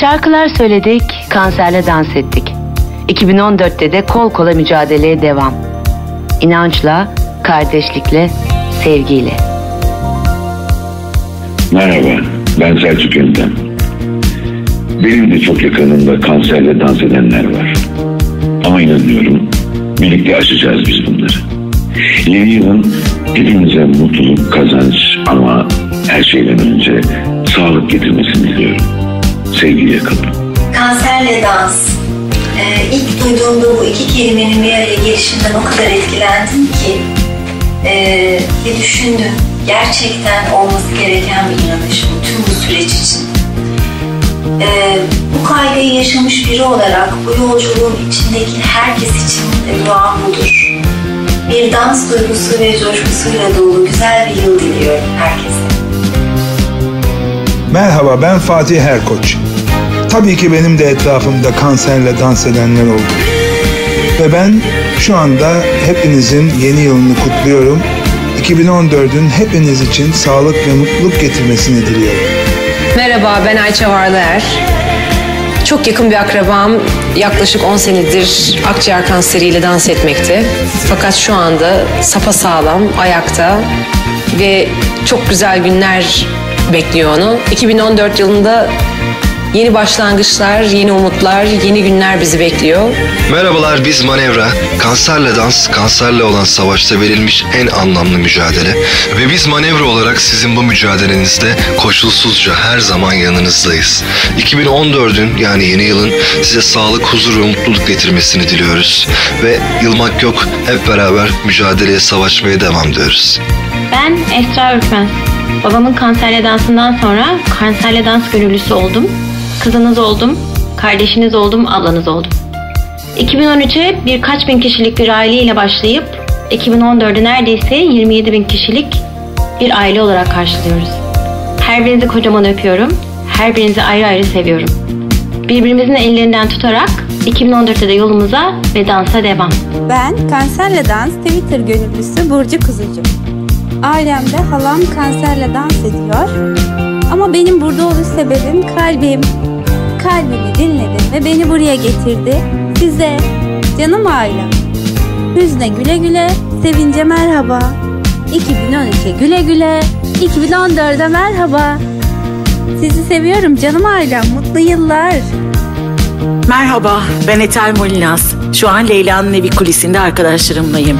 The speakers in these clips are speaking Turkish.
Şarkılar söyledik, kanserle dans ettik. 2014'te de kol kola mücadeleye devam. İnançla, kardeşlikle, sevgiyle. Merhaba, ben Selçuk Yöntem. Benim de çok yakınımda kanserle dans edenler var. Ama inanıyorum, birlikte aşacağız biz bunları. Yeni yılın hepimize mutluluk, kazanç ama her şeyden önce sağlık getirmesini diliyorum. Sevgiyle kalın. Kanserle dans. Ee, ilk duyduğumda bu iki kelimenin bir araya gelişinden o kadar etkilendim ki ee, ve düşündüm. Gerçekten olması gereken bir inanış bu tüm bu süreç için. Ee, bu kaygıyı yaşamış biri olarak bu yolculuğun içindeki herkes için de duam budur. Bir dans duygusu ve coşkusuyla dolu güzel bir yıl diliyorum herkese. Merhaba ben Fatih Erkoç. Tabii ki benim de etrafımda kanserle dans edenler oldu. Ve ben şu anda hepinizin yeni yılını kutluyorum. 2014'ün hepiniz için sağlık ve mutluluk getirmesini diliyorum. Merhaba ben Ayça Varlıer. Çok yakın bir akrabam yaklaşık 10 senedir akciğer kanseriyle dans etmekte. Fakat şu anda sapasağlam, ayakta ve çok güzel günler bekliyor onu. 2014 yılında Yeni başlangıçlar, yeni umutlar, yeni günler bizi bekliyor. Merhabalar biz Manevra. Kanserle dans, kanserle olan savaşta verilmiş en anlamlı mücadele. Ve biz Manevra olarak sizin bu mücadelenizde koşulsuzca her zaman yanınızdayız. 2014'ün yani yeni yılın size sağlık, huzur ve mutluluk getirmesini diliyoruz. Ve yılmak yok, hep beraber mücadeleye savaşmaya devam diyoruz. Ben Esra Ürkmez. Babamın kanserle dansından sonra kanserle dans gönüllüsü oldum. Kızınız oldum, kardeşiniz oldum, ablanız oldum. 2013'e birkaç bin kişilik bir aileyle başlayıp 2014'ü neredeyse 27 bin kişilik bir aile olarak karşılıyoruz. Her birinizi kocaman öpüyorum. Her birinizi ayrı ayrı seviyorum. Birbirimizin ellerinden tutarak 2014'te de yolumuza ve dansa devam. Ben Kanserle Dans Twitter gönüllüsü Burcu Kuzucu. Ailemde halam kanserle dans ediyor. Ama benim burada oluş sebebim kalbim. Kalbimi dinledin ve beni buraya getirdi. Size, canım ailem. Hüzne güle güle, sevince merhaba. 2013'e güle güle, 2014'e merhaba. Sizi seviyorum canım ailem, mutlu yıllar. Merhaba, ben Etel Molinas. Şu an Leyla'nın evi kulisinde arkadaşlarımlayım.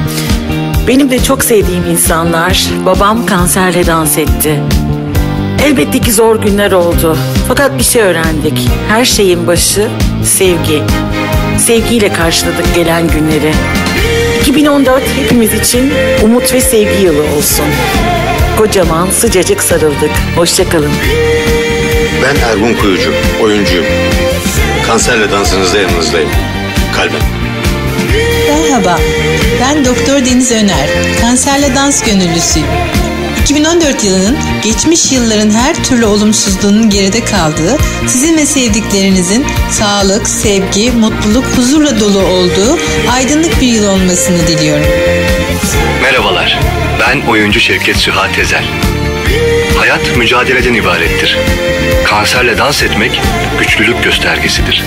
Benim de çok sevdiğim insanlar, babam kanserle dans etti. Elbette ki zor günler oldu. Fakat bir şey öğrendik. Her şeyin başı sevgi. Sevgiyle karşıladık gelen günleri. 2014 hepimiz için umut ve sevgi yılı olsun. Kocaman sıcacık sarıldık. Hoşçakalın. Ben Ergun Kuyucu, oyuncuyum. Kanserle dansınızda yanınızdayım. Kalben. Merhaba, ben Doktor Deniz Öner, kanserle dans gönüllüsüyüm. 2014 yılının geçmiş yılların her türlü olumsuzluğunun geride kaldığı, sizin ve sevdiklerinizin sağlık, sevgi, mutluluk, huzurla dolu olduğu aydınlık bir yıl olmasını diliyorum. Merhabalar, ben oyuncu Şevket Süha Tezel. Hayat mücadeleden ibarettir. Kanserle dans etmek güçlülük göstergesidir.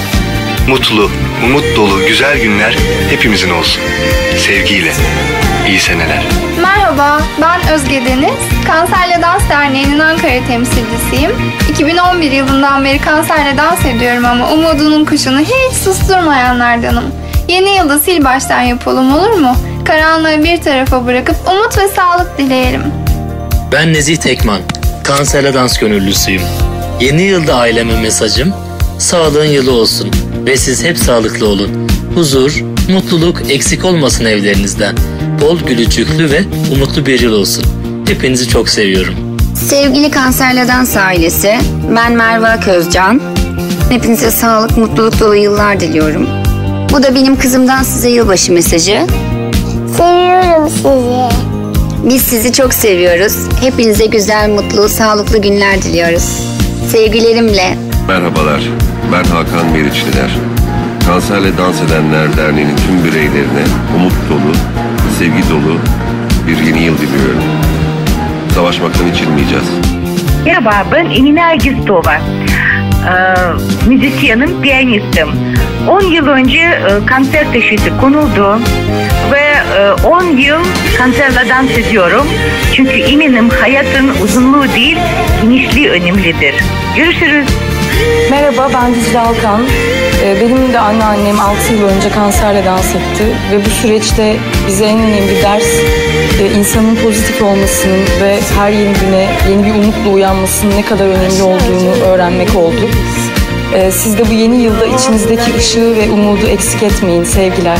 Mutlu, umut dolu güzel günler hepimizin olsun. Sevgiyle. İyi seneler. Merhaba, ben Özge Deniz. Kanserle Dans Derneği'nin Ankara temsilcisiyim. 2011 yılından beri kanserle dans ediyorum ama umudunun kuşunu hiç susturmayanlardanım. Yeni yılda sil baştan yapalım olur mu? Karanlığı bir tarafa bırakıp umut ve sağlık dileyelim. Ben Nezih Tekman, kanserle dans gönüllüsüyüm. Yeni yılda aileme mesajım, sağlığın yılı olsun ve siz hep sağlıklı olun. Huzur, mutluluk eksik olmasın evlerinizden. Bol gülücüklü ve umutlu bir yıl olsun. Hepinizi çok seviyorum. Sevgili Kanserle Dans ailesi, ben Merve Közcan. Hepinize sağlık, mutluluk dolu yıllar diliyorum. Bu da benim kızımdan size yılbaşı mesajı. Seviyorum sizi. Biz sizi çok seviyoruz. Hepinize güzel, mutlu, sağlıklı günler diliyoruz. Sevgilerimle. Merhabalar, ben Hakan Meriçliler. Kanserle Dans Edenler Derneği'nin tüm bireylerine umut dolu, sevgi dolu bir yeni yıl diliyorum. Savaşmaktan içilmeyeceğiz. Merhaba ben Emine Ergiz Tova. müzisyenim, piyanistim. 10 yıl önce e, kanser teşhisi konuldu ve e, 10 yıl kanserle dans ediyorum. Çünkü eminim hayatın uzunluğu değil, genişliği önemlidir. Görüşürüz. Merhaba ben Dicle Alkan. Ee, Benim de anneannem 6 yıl önce kanserle dans etti ve bu süreçte bize en önemli ders e, insanın pozitif olmasının ve her yeni güne yeni bir umutla uyanmasının ne kadar önemli olduğunu öğrenmek oldu. Ee, Siz de bu yeni yılda içinizdeki ışığı ve umudu eksik etmeyin sevgiler.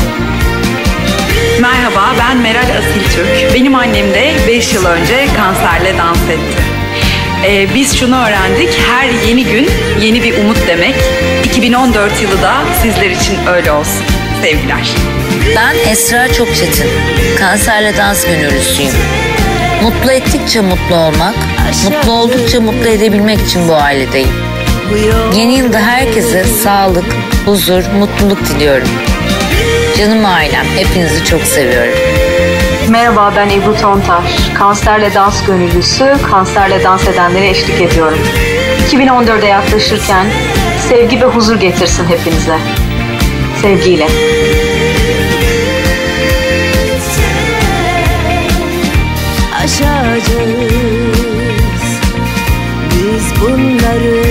Merhaba ben Meral Asiltürk. Benim annem de 5 yıl önce kanserle dans etti. Ee, biz şunu öğrendik, her yeni gün yeni bir umut demek. 2014 yılı da sizler için öyle olsun. Sevgiler. Ben Esra Çokçetin. Kanserle dans gönüllüsüyüm. Mutlu ettikçe mutlu olmak, mutlu oldukça mutlu edebilmek için bu ailedeyim. Yeni yılda herkese sağlık, huzur, mutluluk diliyorum. Canım ailem, hepinizi çok seviyorum. Merhaba ben Ebru Tontaş. Kanserle dans gönüllüsü, kanserle dans edenlere eşlik ediyorum. 2014'e yaklaşırken sevgi ve huzur getirsin hepinize. Sevgiyle. Aşacağız biz bunları